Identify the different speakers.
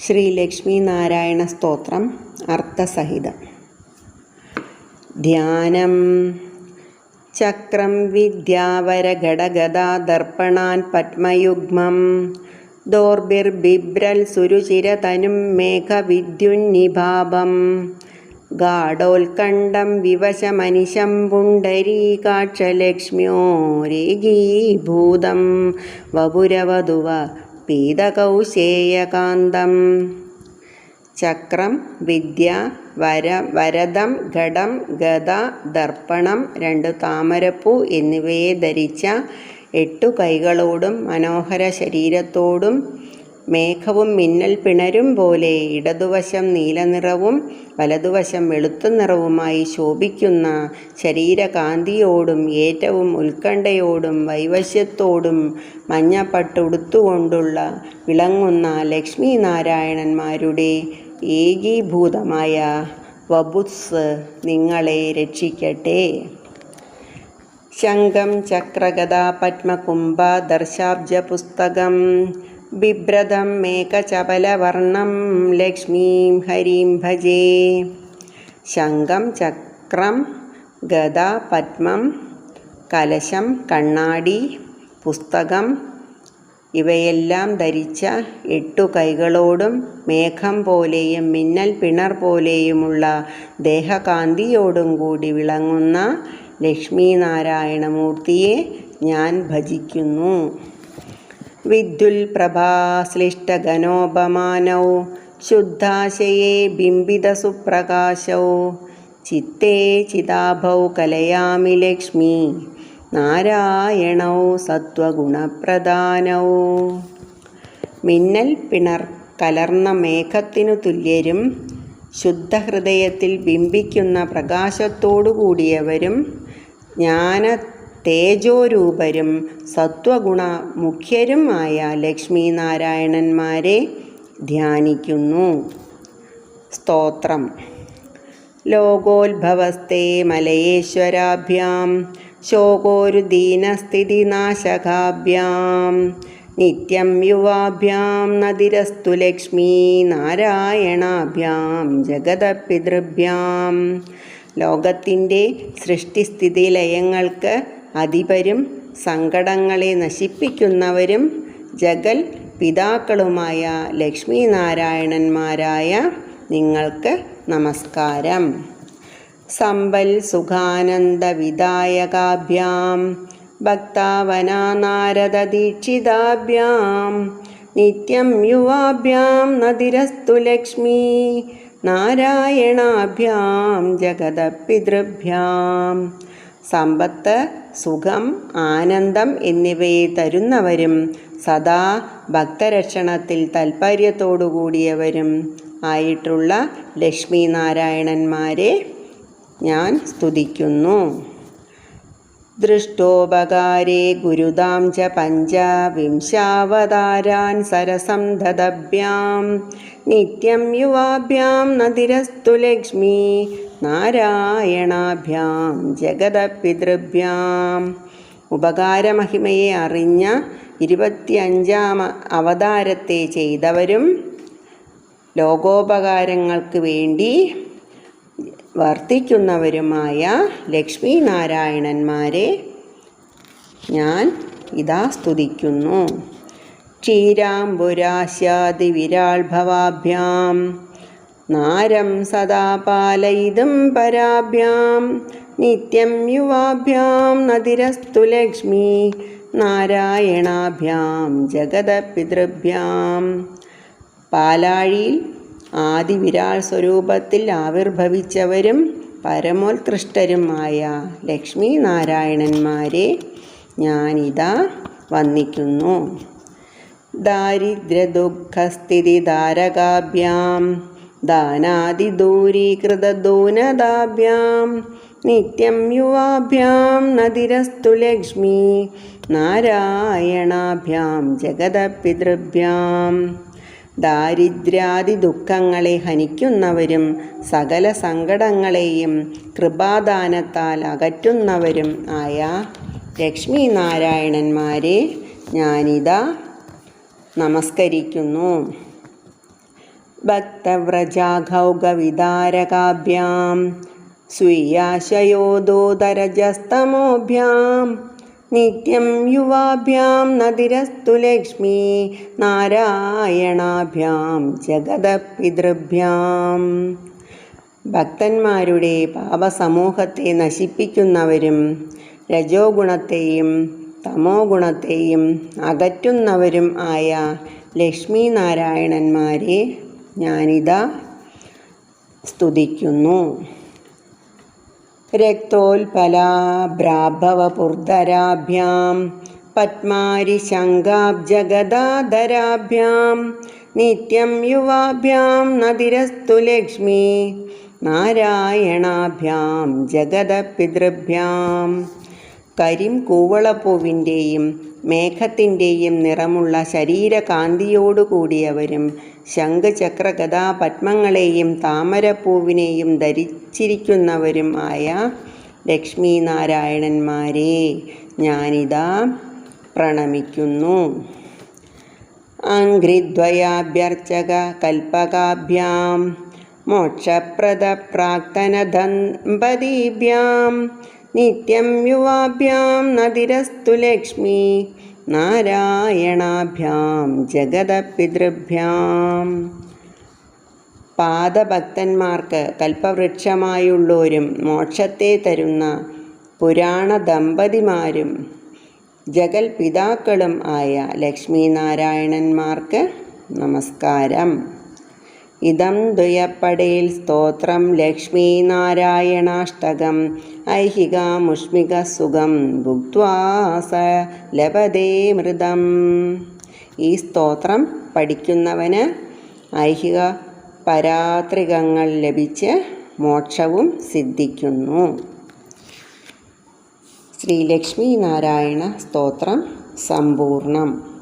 Speaker 1: ശ്രീ നാരായണ സ്തോത്രം അർത്ഥസഹിതം. ധ്യാനം. ചക്രം വിദ്യാവരഘടഗദാദർപ്പണാൻ പത്മയുഗ്മം. ദോർബിർബിബ്രൽ സുരുചിരതനും മേഘവിദ്യുന്നിഭാവം. ഗാഢോത്കണ്ഠം വിവശമനിശം പുണ്ടരീകാക്ഷലക്ഷ്മ്യോരേകീഭൂതം വപുരവധുവ പീതകൗശേയകാന്തം. ചക്രം വിദ്യ വര വരദം ഘടം ഗത ദർപ്പണം രണ്ട് താമരപ്പൂ എന്നിവയെ ധരിച്ച എട്ടു കൈകളോടും മനോഹര ശരീരത്തോടും മേഘവും മിന്നൽ പിണരും പോലെ ഇടതുവശം നീലനിറവും വലതുവശം വെളുത്ത നിറവുമായി ശോഭിക്കുന്ന ശരീരകാന്തിയോടും ഏറ്റവും ഉത്കണ്ഠയോടും വൈവശ്യത്തോടും മഞ്ഞപ്പട്ടുടുത്തുകൊണ്ടുള്ള വിളങ്ങുന്ന ലക്ഷ്മി നാരായണന്മാരുടെ ഏകീഭൂതമായ വബുസ് നിങ്ങളെ രക്ഷിക്കട്ടെ. ശംഖം ചക്രഗത പത്മകുംഭ ദർശാബ്ജ പുസ്തകം ബിഭ്രതം മേഘചപലവർണം ലക്ഷ്മീം ഹരിം ഭജേ ശംഖം ചക്രം ഗദ പത്മം കലശം കണ്ണാടി പുസ്തകം ഇവയെല്ലാം ധരിച്ച എട്ടു കൈകളോടും മേഘം പോലെയും മിന്നൽ പിണർ പോലെയുമുള്ള ദേഹകാന്തിയോടും കൂടി വിളങ്ങുന്ന ലക്ഷ്മീനാരായണമൂർത്തിയെ ഞാൻ ഭജിക്കുന്നു. വിദ്യുൽ പ്രഭാശ്ലിഷ്ടഗനോപമാനൗ ശുദ്ധാശയേ ബിംബിതസുപ്രകാശൗ ചിത്തേ ചിതാഭൗ കലയാമി ലക്ഷ്മി നാരായണൗ സത്വഗുണപ്രധാനൗ മിന്നൽ പിണർ കലർന്ന മേഘത്തിനു തുല്യരും ശുദ്ധഹൃദയത്തിൽ ബിംബിക്കുന്ന പ്രകാശത്തോടു കൂടിയവരും ജ്ഞാന തേജോരൂപരും സത്വഗുണ മുഖ്യരുമായ ലക്ഷ്മി ലക്ഷ്മീനാരായണന്മാരെ ധ്യാനിക്കുന്നു. സ്തോത്രം. ലോകോത്ഭവസ്തേ മലയേശ്വരാഭ്യാം ശോകോരുദീനസ്ഥിതിനാശകാഭ്യാം നിത്യം യുവാഭ്യാം നദിരസ്തു ലക്ഷ്മീ നാരായണാഭ്യാം ജഗതപിതൃഭ്യാം. ലോകത്തിന്റെ സൃഷ്ടിസ്ഥിതി ലയങ്ങൾക്ക് അധിപരും സങ്കടങ്ങളെ നശിപ്പിക്കുന്നവരും ജഗൽ പിതാക്കളുമായ ലക്ഷ്മീനാരായണന്മാരായ നിങ്ങൾക്ക് നമസ്കാരം. സമ്പൽ സുഖാനന്ദവിദായകാഭ്യാം ഭക്താവനാനാരദീക്ഷിതാഭ്യാം നിത്യം യുവാഭ്യാം നദിരസ്തു ലക്ഷ്മീ നാരായണാഭ്യാം ജഗതപിതൃഭ്യാം സമ്പത്ത് സുഖം ആനന്ദം എന്നിവയെ തരുന്നവരും സദാ ഭക്തരക്ഷണത്തിൽ താൽപ്പര്യത്തോടുകൂടിയവരും ആയിട്ടുള്ള ലക്ഷ്മി നാരായണന്മാരെ ഞാൻ സ്തുതിക്കുന്നു. ദൃഷ്ടോപകാരേ ഗുരുദാം ച പഞ്ചവിംശാവതാരാൻ സരസം ദദഭ്യാം നിത്യം യുവാഭ്യാം നദിരസ്തു ലക്ഷ്മി. നാരായണാഭ്യാം ജഗതപിതൃഭ്യാം. ഉപകാരമഹിമയെ അറിഞ്ഞ ഇരുപത്തിയഞ്ചാം അവതാരത്തെ ചെയ്തവരും ലോകോപകാരങ്ങൾക്ക് വേണ്ടി വർത്തിക്കുന്നവരുമായ ലക്ഷ്മി നാരായണന്മാരെ ഞാൻ ഇതാ സ്തുതിക്കുന്നു. ക്ഷീരാംബുരാശാദിവിരാൾഭവാഭ്യാം നാരം സദാ പാലയിതും പരാഭ്യാം. നിത്യം യുവാഭ്യാം നദിരസ്തു ലക്ഷ്മി. നാരായണാഭ്യാം ജഗതപിതൃഭ്യാം പാലാഴിയിൽ ആദിവിരാൾ സ്വരൂപത്തിൽ ആവിർഭവിച്ചവരും പരമോത്കൃഷ്ടരുമായ ലക്ഷ്മി നാരായണന്മാരെ ഞാനിതാ വന്നിക്കുന്നു. ദാരിദ്ര്യദുഃഖസ്ഥിതി ദാരിദ്ര്യദുഃഖസ്ഥിതിധാരകാഭ്യാം. ദാനാദിദൂരീകൃതദൂനതാഭ്യാം നിത്യം യുവാഭ്യാം നദിരസ്തു ലക്ഷ്മി നാരായണാഭ്യാം ജഗതപിതൃഭ്യാം. ദാരിദ്ര്യാദി ദുഃഖങ്ങളെ ഹനിക്കുന്നവരും സകല സങ്കടങ്ങളെയും കൃപാദാനത്താൽ അകറ്റുന്നവരും ആയ ലക്ഷ്മി നാരായണന്മാരെ ഞാനിതാ നമസ്കരിക്കുന്നു. भक्तव्रजाघौगविदारकाभ्यां स्वीयाशयोदोदरजस्तमोभ्यां नित्यं युवाभ्यां नदिरस्तु लक्ष्मी നാരായണാഭ്യാം ജഗതപിതൃഭ്യാം. ഭക്തന്മാരുടെ പാപസമൂഹത്തെ നശിപ്പിക്കുന്നവരും രജോ ഗുണത്തെയും തമോ ഗുണത്തെയും അകറ്റുന്നവരും ആയ ലക്ഷ്മി നാരായണന്മാരെ ഞാനിതാ സ്തുതിക്കുന്നു. രക്തോൽപലാഭ്രാഭവപുർധരാഭ്യാം പത്മാരിശങ്കാബ്ജഗദാധരാഭ്യാം നിത്യം യുവാഭ്യാം നദിരസ്തു ലക്ഷ്മി നാരായണാഭ്യാം ജഗതപിതൃഭ്യാം കരിം കൂവളപ്പൂവിന്റെയും മേഘത്തിന്റെയും നിറമുള്ള ശരീരകാന്തിയോടുകൂടിയവരും ശംഖചക്ര ഗദാ പത്മങ്ങളെയും താമരപ്പൂവിനെയും ധരിച്ചിരിക്കുന്നവരും ആയ ലക്ഷ്മീനാരായണന്മാരെ ഞാനിതാ പ്രണമിക്കുന്നു. അംഘ്രിദ്വയാഭ്യർച്ചക കൽപ്പകാഭ്യാം മോക്ഷപ്രദ പ്രാക്തനദമ്പതീഭ്യാം നിത്യം യുവാഭ്യാം നദിരസ്തു ലക്ഷ്മി. നാരായണാഭ്യാം ജഗതപിതൃഭ്യാം. പാദഭക്തന്മാർക്ക് കൽപ്പവൃക്ഷമായുള്ളോരും മോക്ഷത്തെ തരുന്ന പുരാണ ദമ്പതിമാരും ജഗൽപിതാക്കളും ആയ ലക്ഷ്മി നാരായണന്മാർക്ക് നമസ്കാരം. ഇതം ദ്വയപ്പടയിൽ സ്തോത്രം ലക്ഷ്മീനാരായണാഷ്ടകം. ഐഹികാമുഷ്മിക സുഖം ഭുക്വാസ ലഭതേ മൃതം. ഈ സ്തോത്രം പഠിക്കുന്നവന് ഐഹിക പരാത്രികങ്ങൾ ലഭിച്ച് മോക്ഷവും സിദ്ധിക്കുന്നു. ശ്രീലക്ഷ്മി നാരായണ സ്തോത്രം സമ്പൂർണം.